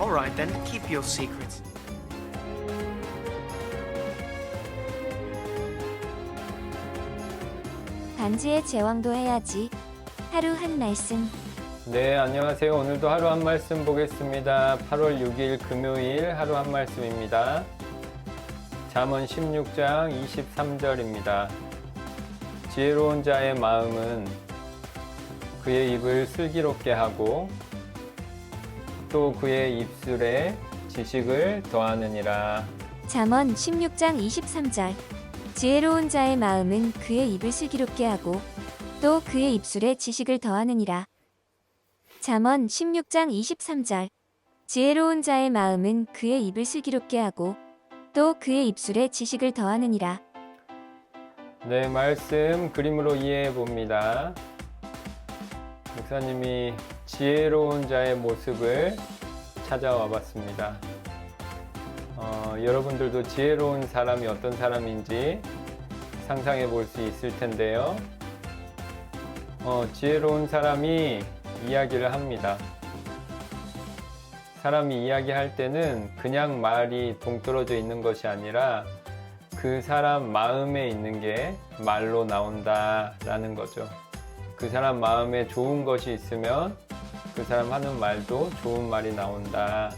Alright then, keep your secret. 반지의 제왕도 해야지. 하루 한 말씀. 네, 안녕하세요. 오늘도 하루 한 말씀 보겠습니다. 8월 6일 금요일 하루 한 말씀입니다. 잠언 16장 23절입니다. 지혜로운 자의 마음은 그의 입을 슬기롭게 하고 또 그의 입술에 지식을 더하느니라. 잠언 16장 23절. 지혜로운 자의 마음은 그의 입을 슬기롭게 하고 또 그의 입술에 지식을 더하느니라. 잠언 16장 23절. 지혜로운 자의 마음은 그의 입을 슬기롭게 하고 또 그의 입술에 지식을 더하느니라. 네, 말씀 그림으로 이해해 봅니다. 목사님이 지혜로운 자의 모습을 찾아와 봤습니다. 어, 여러분들도 지혜로운 사람이 어떤 사람인지 상상해 볼 수 있을 텐데요. 어, 지혜로운 사람이 이야기를 합니다. 사람이 이야기할 때는 그냥 말이 동떨어져 있는 것이 아니라 그 사람 마음에 있는 게 말로 나온다라는 거죠. 그 사람 마음에 좋은 것이 있으면 그 사람 하는 말도 좋은 말이 나온다.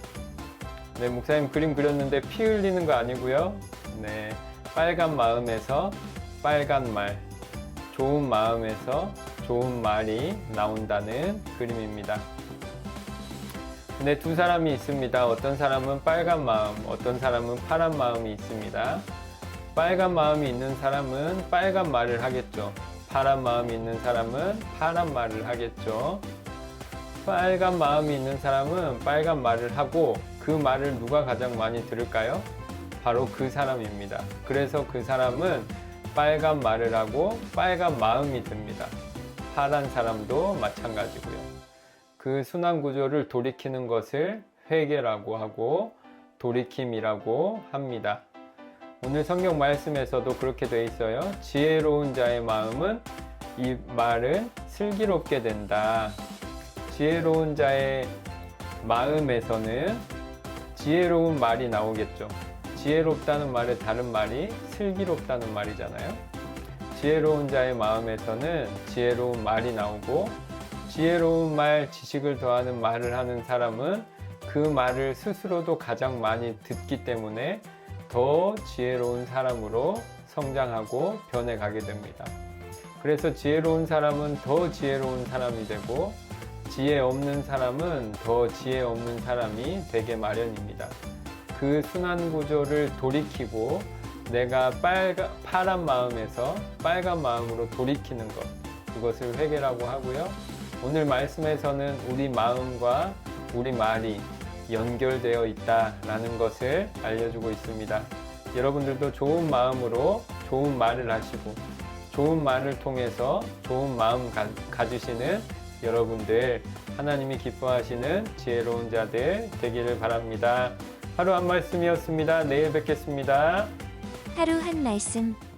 네, 목사님 그림 그렸는데 피 흘리는 거 아니고요. 네, 빨간 마음에서 빨간 말, 좋은 마음에서 좋은 말이 나온다는 그림입니다. 근데 두 사람이 있습니다. 어떤 사람은 빨간 마음, 어떤 사람은 파란 마음이 있습니다. 빨간 마음이 있는 사람은 빨간 말을 하겠죠. 파란 마음이 있는 사람은 파란 말을 하겠죠. 빨간 마음이 있는 사람은 빨간 말을 하고 그 말을 누가 가장 많이 들을까요? 바로 그 사람입니다. 그래서 그 사람은 빨간 말을 하고 빨간 마음이 듭니다. 파란 사람도 마찬가지고요. 그 순환 구조를 돌이키는 것을 회개라고 하고 돌이킴이라고 합니다. 오늘 성경 말씀에서도 그렇게 돼 있어요. 지혜로운 자의 마음은 이 말은 슬기롭게 된다. 지혜로운 자의 마음에서는 지혜로운 말이 나오겠죠. 지혜롭다는 말의 다른 말이 슬기롭다는 말이잖아요. 지혜로운 자의 마음에서는 지혜로운 말이 나오고 지혜로운 말, 지식을 더하는 말을 하는 사람은 그 말을 스스로도 가장 많이 듣기 때문에 더 지혜로운 사람으로 성장하고 변해가게 됩니다. 그래서 지혜로운 사람은 더 지혜로운 사람이 되고 지혜 없는 사람은 더 지혜 없는 사람이 되게 마련입니다. 그 순환 구조를 돌이키고 내가 빨가, 파란 마음에서 빨간 마음으로 돌이키는 것 그것을 회개라고 하고요. 오늘 말씀에서는 우리 마음과 우리 말이 연결되어 있다라는 것을 알려주고 있습니다. 여러분들도 좋은 마음으로 좋은 말을 하시고 좋은 말을 통해서 좋은 마음 가, 가지시는 여러분들 하나님이 기뻐하시는 지혜로운 자들 되기를 바랍니다. 하루 한 말씀이었습니다. 내일 뵙겠습니다. 하루 한 말씀.